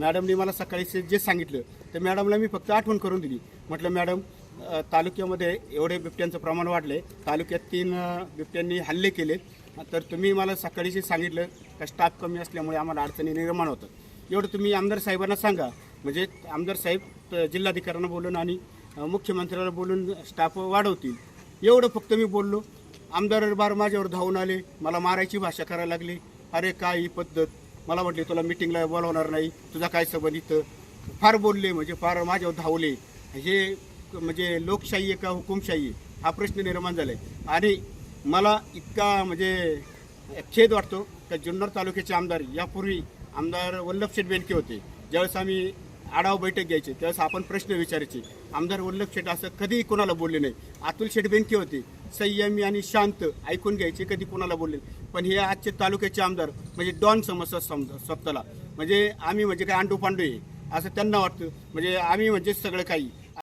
मॅडमने मला सकाळी से- जे सांगितलं ते मॅडमला मी फक्त आठवण करून दिली. म्हटलं मॅडम तालुक्यामध्ये एवढे बिबट्यांचं प्रमाण वाढले तालुक्यात तीन बिबट्यांनी हल्ले केले. तर तुम्ही मला सकाळी जे सांगितलं का स्टाफ कमी असल्यामुळे आम्हाला अडचणी निर्माण होतात. एवढं तुम्ही आमदार साहेबांना सांगा. म्हणजे आमदार साहेब जिल्हाधिकाऱ्यांना बोलून आणि मुख्यमंत्र्याला बोलून स्टाफ वाढवतील. एवढं फक्त मी बोललो. आमदार बार माझ्यावर धावून आले. मला मारायची भाषा करायला लागली. अरे काय ही पद्धत? मला म्हटले तुला मिटिंगला बोलवणार नाही. तुझा काय संबंध इथं? फार बोलले म्हणजे फार माझ्यावर धावले. हे म्हणजे लोकशाही आहे का हुकुमशाही आहे? हा प्रश्न निर्माण झाला आहे आणि मला इतका म्हणजे खेद वाटतो का जुन्नर तालुक्याचे आमदार यापूर्वी आमदार वल्लभ शेठ बेनके होते. ज्यावेळेस आम्ही आढावा बैठक घ्यायची त्यावेळेस आपण प्रश्न विचारायचे. आमदार वल्लभ शेठ असं कधीही कोणाला बोलले नाही. अतुल शेठ बेनके होते. संयमी आणि शांत ऐकून घ्यायचे कधी कोणाला बोलले. पण हे आजचे तालुक्याचे आमदार म्हणजे डॉन समजतात समजा स्वतःला. म्हणजे आम्ही म्हणजे काय अंडू पांडू आहे असं त्यांना वाटतं. म्हणजे आम्ही म्हणजे सगळं काही.